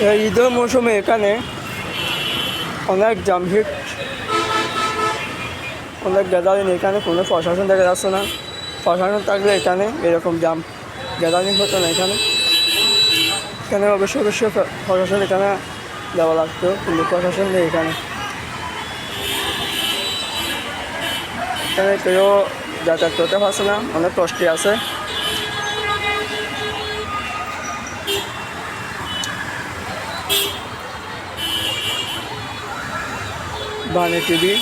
ঈদের মৌসুমে এখানে অনেক জামহিট অনেক গ্যাদারিং এখানে কোনো প্রশাসন দেখা যাচ্ছে না। প্রশাসন থাকলে এখানে এরকম জাম গ্যাদারিং হতো না এখানে। এখানে অবশ্যই অবশ্যই প্রশাসন এখানে দেওয়া লাগতো, কিন্তু প্রশাসন নেই এখানে। এখানে কেউ যাতায়াত করতে পারছে না, অনেক কষ্টে আছে। বানে টিভি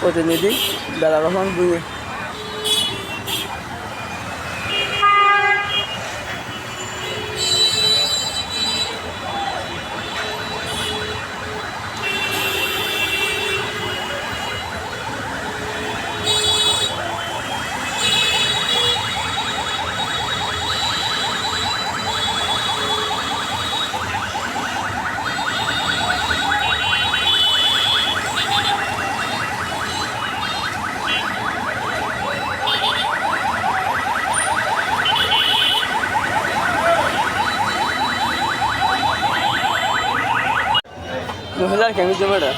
প্রতিনিধি বেলা রহমান বুয়ে মহিলার কেমন জমে এটা?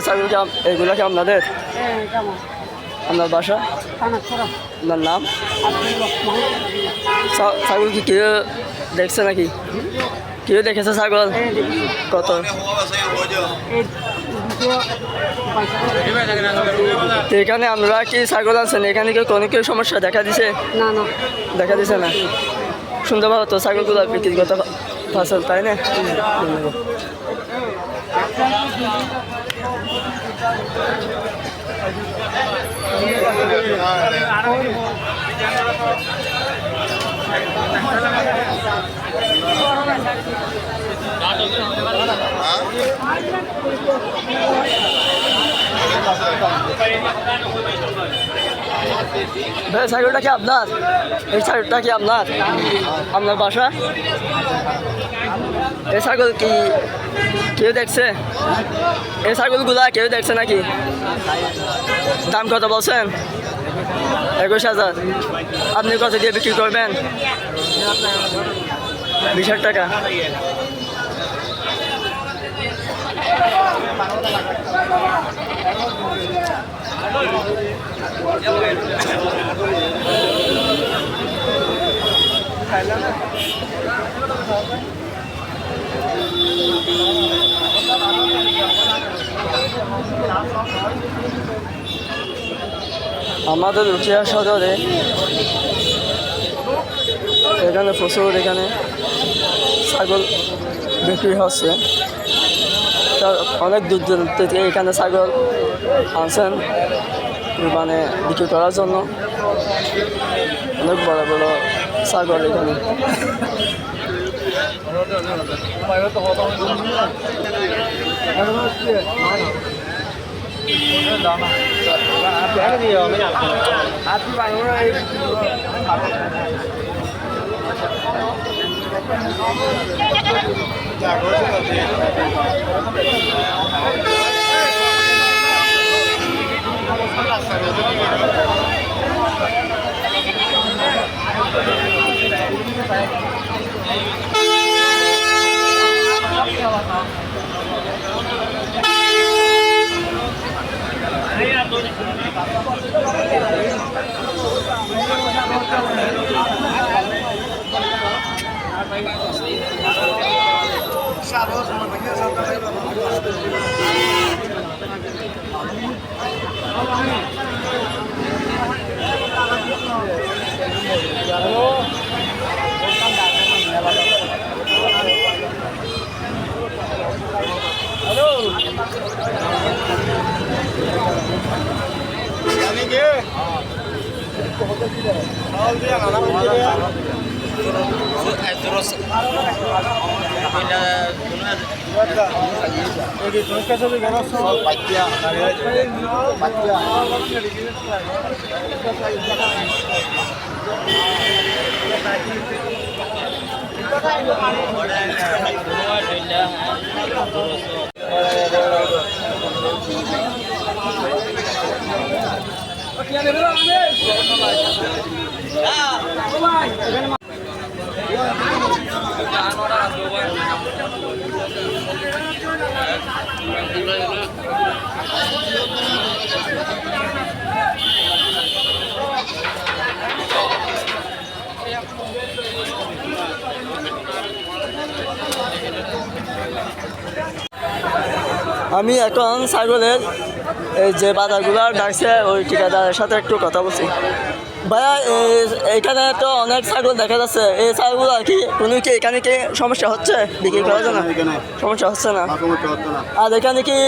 ছাগল কি আপ- এগুলা কি আপনাদের? হ্যাঁ আপনার বাসা? আপনার নাম? ছাগল কি কেউ দেখছে নাকি? কেউ দেখেছে ছাগল? কত? এই দুটো পয়সা তো এখানে আমরা কি ছাগল আছেন এখানে কি কোনো কেউ সমস্যা দেখা দিছে? না না। দেখা দিছে না? সুন্দরভাবে তো ছাগলগুলো বিক্রি করতে পারছেন তাই না? ভাই ছাগলটা কি আপনার? এই ছাগলটা কি আপনার? আপনার বাসা? এই ছাগল কি কেউ দেখছে? এই ছাগলগুলা কেউ দেখছে নাকি? দাম কত বলছেন? একুশ হাজার। আপনি কত দিয়ে বিক্রি করবেন? বিশ টাকা। আমাদের রুচিয়া সদরে এখানে প্রচুর এখানে ছাগল বিক্রি হচ্ছে। অনেক দূর দূরান্ত থেকে এখানে ছাগল আনছেন কুরবানে বিক্রি করার জন্য। অনেক বড় বড় ছাগল এখানে। আপনি ありがとうございます。Yeah, they're not on this. আমি এখন ছাগলের এই যে বাজারগুলো ডাকছে ওই ঠিকাদারের সাথে একটু কথা বলছি। ভাইয়া এইখানে তো অনেক ছাগল দেখা যাচ্ছে। এই ছাগলগুলো আর কি কোনো কি এখানে কি সমস্যা হচ্ছে? বিক্রি করার জন্য? সমস্যা হচ্ছে না? আর এখানে কি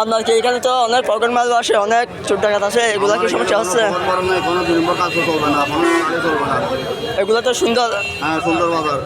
আপনার কি এখানে তো অনেক পকেট মাল আসে অনেক চোর ডাকাত আসে এগুলো কি সমস্যা হচ্ছে? এগুলো তো সুন্দর। হ্যাঁ সুন্দর বাজার।